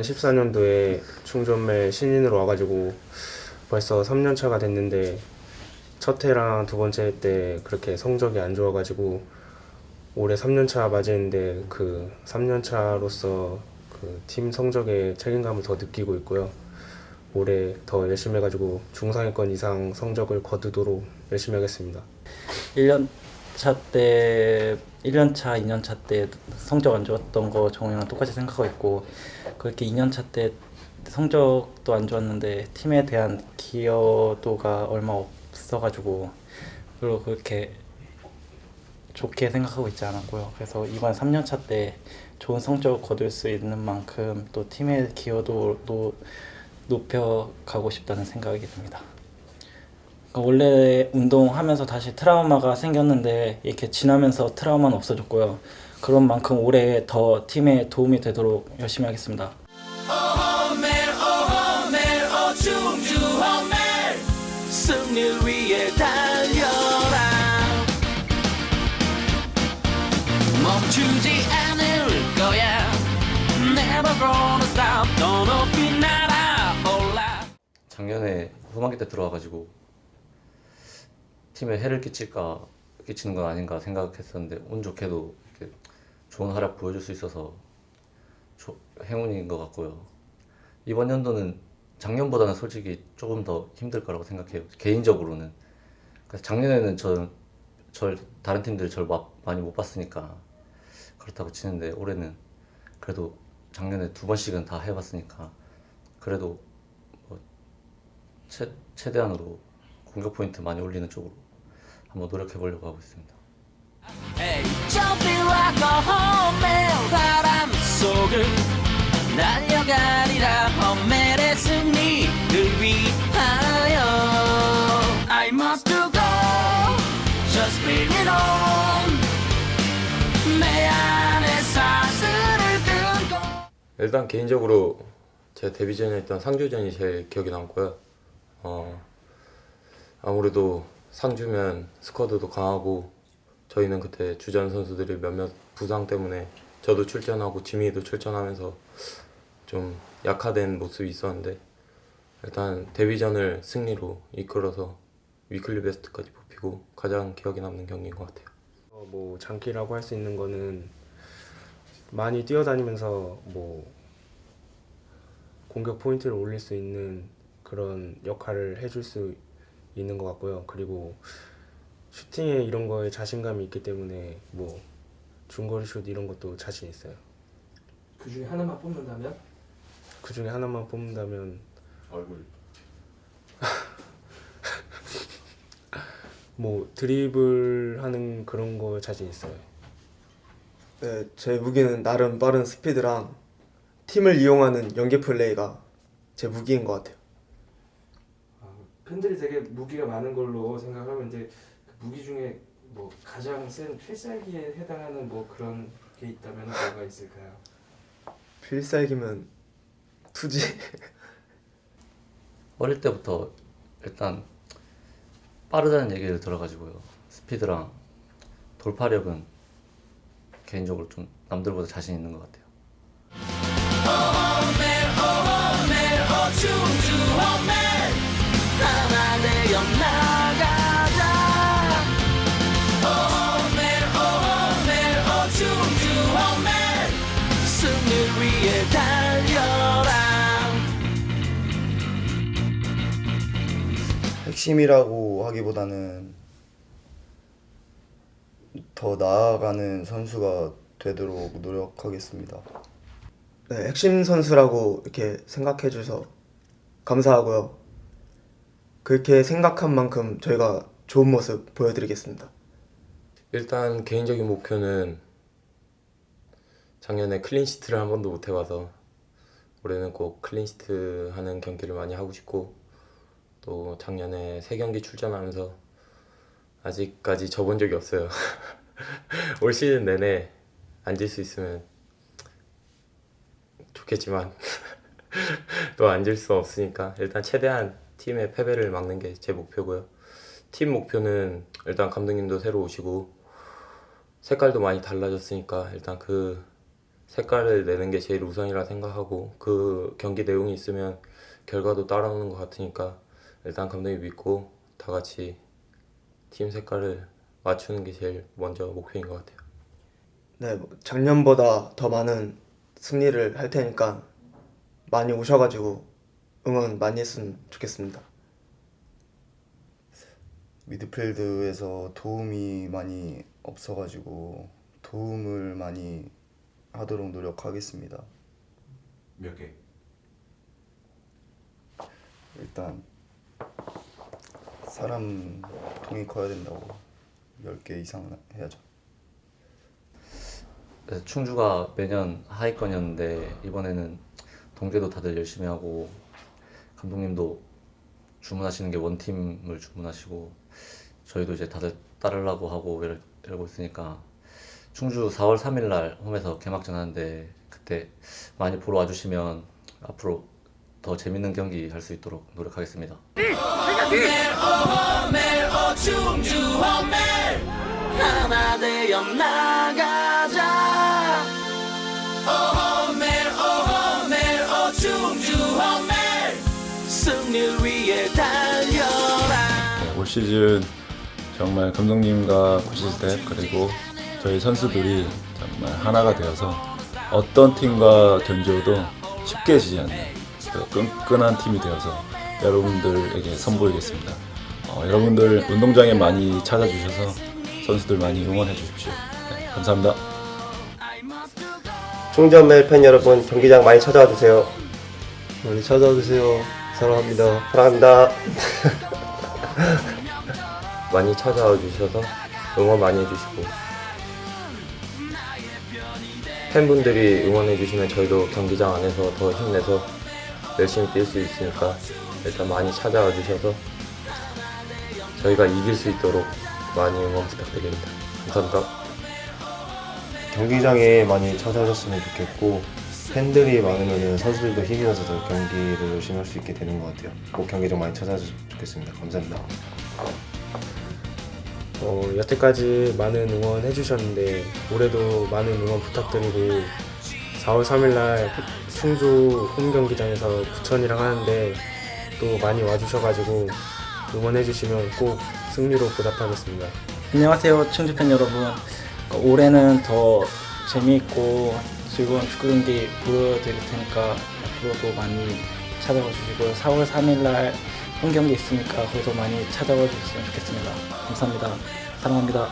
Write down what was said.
2014년도에 충전매 신인으로 와가지고 벌써 3년 차가 됐는데 첫 해랑 두 번째 해때 그렇게 성적이 안 좋아가지고 올해 3년 차 맞이했는데 그 3년 차로서 그 팀 성적에 책임감을 더 느끼고 있고요. 올해 더 열심히 해가지고 중상위권 이상 성적을 거두도록 열심히 하겠습니다. 1년 차 때, 1년 차, 2년 차 때 성적 안 좋았던 거 정우랑 똑같이 생각하고 있고 그렇게 2년 차 때 성적도 안 좋았는데 팀에 대한 기여도가 얼마 없어가지고 그리고 그렇게 좋게 생각하고 있지 않았고요. 그래서 이번 3년 차 때 좋은 성적 거둘 수 있는 만큼 또 팀의 기여도도 높여가고 싶다는 생각이 듭니다. 그러니까 원래 운동하면서 다시 트라우마가 생겼는데 이렇게 지나면서 트라우마는 없어졌고요. 그런 만큼 올해 더 팀에 도움이 되도록 열심히 하겠습니다. 승리를 위해 달려라 멈추지 않을 거야 Never gonna stop 더 높이 날아올라 작년에 후반기 때 들어와가지고 팀에 해를 끼칠까 끼치는 건 아닌가 생각했었는데 운 좋게도 이렇게 좋은 활약 보여줄 수 있어서 조- 행운인 것 같고요. 이번 연도는 작년보다는 솔직히 조금 더 힘들 거라고 생각해요. 개인적으로는. 그래서 작년에는 저, 절 다른 팀들이 많이 못 봤으니까 그렇다고 치는데 올해는 그래도 작년에 두 번씩은 다 해봤으니까 그래도 최, 최대한으로 공격 포인트 많이 올리는 쪽으로 한번 노력해 보려고 하고 있습니다. Hey, jumping like a homemade 바람 속을 날려가리라 험멜의 승리를 위하여 I must go just bring it on 내 안에 사슬을 끊고 일단 개인적으로 제 데뷔전이었던 상주전이 제일 기억에 남고요. 어, 아무래도 상주면 스쿼드도 강하고 저희는 그때 주전 선수들이 몇몇 부상 때문에 저도 출전하고 지민이도 출전하면서 좀 약화된 모습이 있었는데 일단 데뷔전을 승리로 이끌어서 위클리 베스트까지 뽑히고 가장 기억에 남는 경기인 것 같아요. 어, 뭐 장기라고 할 수 있는 거는 많이 뛰어다니면서 뭐 공격 포인트를 올릴 수 있는 그런 역할을 해줄 수 있는 것 같고요. 그리고 슈팅에 이런 거에 자신감이 있기 때문에 뭐 중거리 슛 이런 것도 자신 있어요. 그 중에 하나만 뽑는다면 그 중에 하나만 뽑는다면 얼굴. 뭐 드리블 하는 그런 거 자신 있어요. 네, 제 무기는 나름 빠른 스피드랑 팀을 이용하는 연계 플레이가 제 무기인 것 같아요. 아, 팬들이 되게 무기가 많은 걸로 생각하면 이제 그 무기 중에 뭐 가장 센 필살기에 해당하는 뭐 그런 게 있다면 뭐가 있을까요? 필살기면 투지. 어릴 때부터 일단 빠르다는 얘기를 들어가지고요. 스피드랑 돌파력은 개인적으로 좀 남들보다 자신 있는 것 같아요. 험멜 험멜 어춤주 험멜 하나 되어 나가자 달려라 핵심이라고 하기보다는 더 나아가는 선수가 되도록 노력하겠습니다. 네, 핵심 선수라고 이렇게 생각해 주셔서 감사하고요. 그렇게 생각한 만큼 저희가 좋은 모습 보여드리겠습니다. 일단 개인적인 목표는 작년에 클린시트를 한 번도 못 해봐서 올해는 꼭 클린시트 하는 경기를 많이 하고 싶고 또 작년에 세 경기 출전하면서 아직까지 져본 적이 없어요. 올 시즌 내내 앉을 수 있으면 좋겠지만 또 앉을 수 없으니까 일단 최대한 팀의 패배를 막는 게 제 목표고요. 팀 목표는 일단 감독님도 새로 오시고 색깔도 많이 달라졌으니까 일단 그 색깔을 내는 게 제일 우선이라 생각하고 그 경기 내용이 있으면 결과도 따라오는 것 같으니까 일단 감독님 믿고 다 같이 팀 색깔을 맞추는 게 제일 먼저 목표인 것 같아요. 네, 뭐 작년보다 더 많은 승리를 할 테니까 많이 오셔가지고 응원 많이 했으면 좋겠습니다. 미드필드에서 도움이 많이 없어가지고 도움을 많이 하도록 노력하겠습니다. 몇 개? 일단 사람 통이 커야 된다고 10개 이상 해야죠. 충주가 매년 하위권이었는데 이번에는 동계도 다들 열심히 하고 감독님도 주문하시는 게 원팀을 주문하시고 저희도 이제 다들 따르려고 하고 이러- 이러고 있으니까 충주 4월 3일 날 홈에서 개막전 하는데 그때 많이 보러 와주시면 앞으로 더 재밌는 경기 할 수 있도록 노력하겠습니다. 하나 되어 나가자 시즌 정말 감독님과 코치 스텝 그리고 저희 선수들이 정말 하나가 되어서 어떤 팀과 견주어도 쉽게 지지 않는 그 끈끈한 팀이 되어서 여러분들에게 선보이겠습니다. 어, 여러분들 운동장에 많이 찾아주셔서 선수들 많이 응원해 주십시오. 네, 감사합니다. 충전 멜 팬 여러분 경기장 많이 찾아와 주세요. 많이 찾아와 주세요. 사랑합니다. 사랑합니다. 많이 찾아와 주셔서 응원 많이 해주시고 팬분들이 응원해 주시면 저희도 경기장 안에서 더 힘내서 열심히 뛸 수 있으니까 일단 많이 찾아와 주셔서 저희가 이길 수 있도록 많이 응원 부탁드립니다. 감사합니다. 경기장에 많이 찾아오셨으면 좋겠고 팬들이 많으면 선수들도 힘이 나서 더 경기를 열심히 할 수 있게 되는 것 같아요. 꼭 경기장 많이 찾아주셨으면 좋겠습니다. 감사합니다. 어, 여태까지 많은 응원 해주셨는데 올해도 많은 응원 부탁드리고 4월 3일날 충주 홈 경기장에서 부천이랑 하는데 또 많이 와주셔가지고 응원해주시면 꼭 승리로 보답하겠습니다. 안녕하세요 충주 팬 여러분 어, 올해는 더 재미있고 즐거운 축구 경기 보여드릴 테니까 앞으로도 많이 찾아와 주시고요 4월 3일날 홈 경기 있으니까 거기서 많이 찾아와 주셨으면 좋겠습니다 감사합니다 사랑합니다